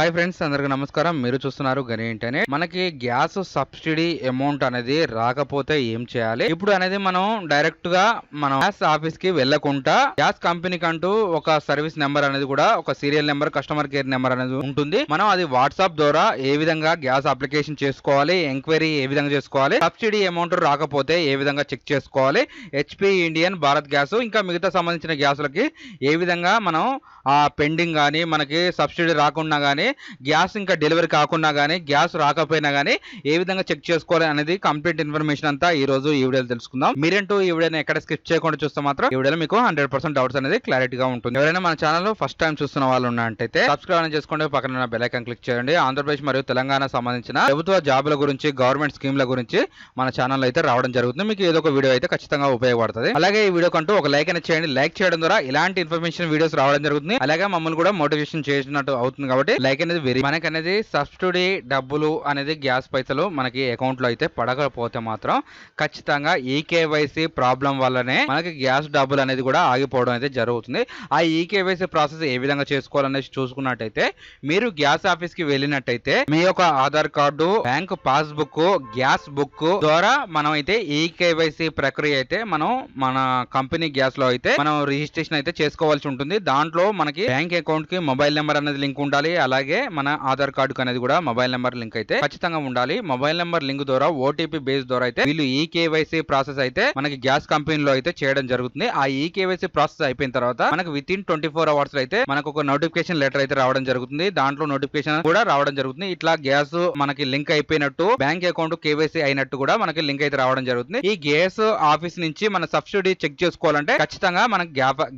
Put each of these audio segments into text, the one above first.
Hi friends అందరికి నమస్కారం. మీరు చూస్తున్నారు గని ఏంటనే మనకి గ్యాస్ సబ్సిడీ అమౌంట్ అనేది రాకపోతే ఏం చేయాలి? ఇప్పుడు అనేది మనం డైరెక్ట్గా మనం గ్యాస్ ఆఫీస్కి వెళ్ళకుండా గ్యాస్ కంపెనీకి అంటూ ఒక సర్వీస్ నెంబర్ అనేది కూడా ఒక serial number customer care number అనేది ఉంటుంది. మనం అది వాట్సాప్ ద్వారా ఏ విధంగా గ్యాస్ అప్లికేషన్ చేసుకోవాలి ఎంక్వైరీ ఏ విధంగా చేసుకోవాలి సబ్సిడీ అమౌంట్ రాకపోతే ఏ విధంగా చెక్ చేసుకోవాలి హెచ్పి ఇండియన్ భారత్ గ్యాస్ ఇంకా మిగతా సంబంధించిన గ్యాసులకి ఏ విధంగా మనం ఆ పెండింగ్ కానీ మనకి సబ్సిడీ రాకుండా కానీ గ్యాస్ ఇంకా డెలివరీ కాకుండా కానీ గ్యాస్ రాకపోయినా కానీ ఏ విధంగా చెక్ చేసుకోవాలి అనేది కంప్లీట్ ఇన్ఫర్మేషన్ అంతా ఈ రోజు ఈ వీడియోలో తెలుసుకుందాం. మీరంటూ ఈ వీడియోని ఎక్కడ స్కిప్ చేయకుండా చూస్తే మాత్రం ఈ వీడియోలో మీకు హండ్రెడ్ పర్సెంట్ డౌట్స్ అనేది క్లారిటీగా ఉంటుంది. ఎవరైనా మన ఛానల్ ఫస్ట్ టైం చూస్తున్న వాళ్ళు ఉన్నట్టయితే సబ్స్క్రైబ్ చేసుకోండి. పక్కన ఉన్న బెల్ ఐకాన్ క్లిక్ చేయండి. ఆంధ్రప్రదేశ్ మరియు తెలంగాణ సంబంధించిన ప్రభుత్వ జాబుల గురించి గవర్నమెంట్ స్కీమ్ల గురించి మన ఛానల్ అయితే రావడం జరుగుతుంది. మీకు ఏదో ఒక వీడియో అయితే ఖచ్చితంగా ఉపయోగపడుతుంది. అలాగే ఈ వీడియో కంటూ ఒక లైక్ అనేది చేయండి. లైక్ చేయడం ద్వారా ఇలాంటి ఇన్ఫర్మేషన్ వీడియోస్ రావడం జరుగుతుంది. అలాగే మమ్మల్ని కూడా మోటివేషన్ చేసినట్టు అవుతుంది కాబట్టి లైక్ అనేది వెరీ మనకి అనేది సబ్సిడీ డబ్బులు అనేది గ్యాస్ పైసలు మనకి అకౌంట్లో అయితే పడకపోతే మాత్రం ఖచ్చితంగా ఈకేవైసీ ప్రాబ్లం వల్లనే మనకి గ్యాస్ డబ్బులు అనేది కూడా ఆగిపోవడం అయితే జరుగుతుంది. ఆ ఈకేవైసీ ప్రాసెస్ ఏ విధంగా చేసుకోవాలనేసి చూసుకున్నట్టయితే మీరు గ్యాస్ ఆఫీస్కి వెళ్ళినట్టయితే మీ యొక్క Aadhaar card bank passbook gas book ద్వారా మనం అయితే ఈ ప్రక్రియ అయితే మనం మన కంపెనీ గ్యాస్లో అయితే మనం రిజిస్ట్రేషన్ అయితే చేసుకోవాల్సి ఉంటుంది. దాంట్లో మనకి బ్యాంక్ అకౌంట్కి మొబైల్ నెంబర్ అనేది లింక్ ఉండాలి. అలా అలాగే మన ఆధార్ కార్డు అనేది కూడా మొబైల్ నెంబర్ లింక్ అయితే ఖచ్చితంగా ఉండాలి. మొబైల్ నెంబర్ లింక్ ద్వారా ఓటీపీ బేస్ ద్వారా అయితే వీళ్ళు ఈ కేవైసీ ప్రాసెస్ అయితే మనకి గ్యాస్ కంపెనీలో అయితే చేయడం జరుగుతుంది. ఆ ఈ కేవైసీ ప్రాసెస్ అయిపోయిన తర్వాత మనకి within twenty four hours అయితే మనకు ఒక నోటిఫికేషన్ లెటర్ అయితే రావడం జరుగుతుంది. దాంట్లో నోటిఫికేషన్ కూడా రావడం జరుగుతుంది. ఇట్లా గ్యాస్ మనకి లింక్ అయిపోయినట్టు బ్యాంక్ అకౌంట్ కేవైసీ అయినట్టు కూడా మనకి లింక్ అయితే రావడం జరుగుతుంది. ఈ గ్యాస్ ఆఫీస్ నుంచి మన సబ్సిడీ చెక్ చేసుకోవాలంటే ఖచ్చితంగా మనకి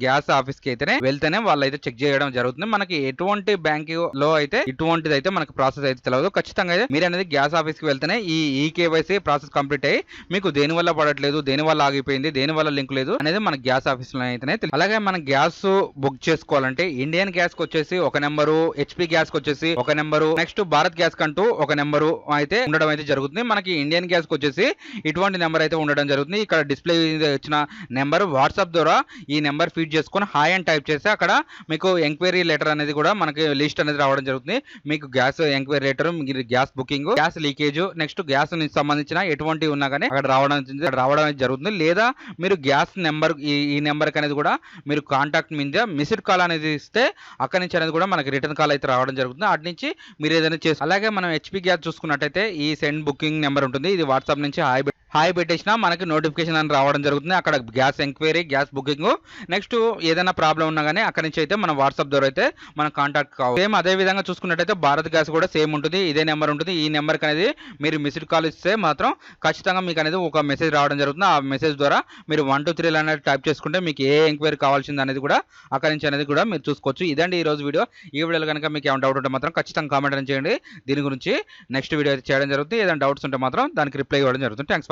గ్యాస్ ఆఫీస్కి అయితేనే వెళ్తేనే వాళ్ళు అయితే చెక్ చేయడం జరుగుతుంది. మనకి ఎటువంటి బ్యాంక్లో అయితే ఇటువంటిది అయితే మనకి ప్రాసెస్ అయితే తెలియదు ఖచ్చితంగా అయితే మీరు అనేది గ్యాస్ ఆఫీస్కి వెళ్తేనే ఈ ఈ కేవైసీ ప్రాసెస్ కంప్లీట్ అయ్యి మీకు దేని వల్ల పడట్లేదు దేని వల్ల ఆగిపోయింది దేని వల్ల లింక్ లేదు అనేది మన గ్యాస్ ఆఫీస్లో అయితేనే అలాగే మన గ్యాస్ బుక్ చేసుకోవాలంటే ఇండియన్ గ్యాస్కి వచ్చేసి ఒక నెంబరు హెచ్పి గ్యాస్కి వచ్చేసి ఒక నెంబరు నెక్స్ట్ భారత్ గ్యాస్ కంటూ ఒక నెంబరు అయితే ఉండడం అయితే జరుగుతుంది. మనకి ఇండియన్ గ్యాస్కి వచ్చేసి ఇటువంటి నెంబర్ అయితే ఉండడం జరుగుతుంది. ఇక్కడ డిస్ప్లే వచ్చిన నెంబర్ వాట్సాప్ ద్వారా ఈ నెంబర్ ఫీడ్ చేసుకొని హాయ్ అని టైప్ చేస్తే అక్కడ మీకు ఎంక్వైరీ లెటర్ అనేది కూడా మనకి లిస్ట్ అనేది రావడం జరుగుతుంది. మీకు gas enquiry letter gas booking gas leakage next gas సంబంధించిన ఎటువంటి ఉన్నా కానీ అక్కడ రావడం అక్కడ రావడం జరుగుతుంది. లేదా మీరు గ్యాస్ నెంబర్ ఈ ఈ నెంబర్ అనేది కూడా మీరు కాంటాక్ట్ మీద మిస్డ్ కాల్ అనేది ఇస్తే అక్కడి నుంచి అనేది కూడా మనకి రిటర్న్ కాల్ అయితే రావడం జరుగుతుంది. అటు నుంచి మీరు ఏదైనా చేసి అలాగే మనం హెచ్పి గ్యాస్ చూసుకున్నట్టయితే ఈ సెండ్ బుకింగ్ నెంబర్ ఉంటుంది. ఇది వాట్సాప్ నుంచి హాయ్ హాయ్ పెట్టేసినా మనకి నోటిఫికేషన్ అని రావడం జరుగుతుంది. అక్కడ gas enquiry gas booking. Next ఏదైనా ప్రాబ్లం ఉన్నా కానీ అక్కడ నుంచి అయితే మన వాట్సాప్ ద్వారా అయితే మన కాంటాక్ట్ కావాలి సేమ్ అదే విధంగా చూసుకున్నట్టయితే భారత్ గ్యాస్ కూడా సేమ్ ఉంటుంది. ఇదే నెంబర్ ఉంటుంది. ఈ నెంబర్కి అనేది మీరు మిస్డ్ కాల్ ఇస్తే మాత్రం ఖచ్చితంగా మీకు అనేది ఒక మెసేజ్ రావడం జరుగుతుంది. ఆ మెసేజ్ ద్వారా మీరు వన్ టూ త్రీ అనేది టైప్ చేసుకుంటే మీకు ఏ ఎంక్వైరీ కావాల్సింది అనేది కూడా అక్కడి నుంచి అనేది కూడా మీరు చూసుకోవచ్చు. ఇదండి ఈ రోజు వీడియో. ఈ వీడియోలో కనుక మీకు ఏమైనా డౌట్ ఉంటే మాత్రం ఖచ్చితంగా కామెంట్ చేయండి. దీని గురించి నెక్స్ట్ వీడియో అయితే చేయడం జరుగుతుంది. ఏదైనా డౌట్స్ ఉంటే మాత్రం దానికి రిప్లై ఇవ్వడం జరుగుతుంది. థ్యాంక్స్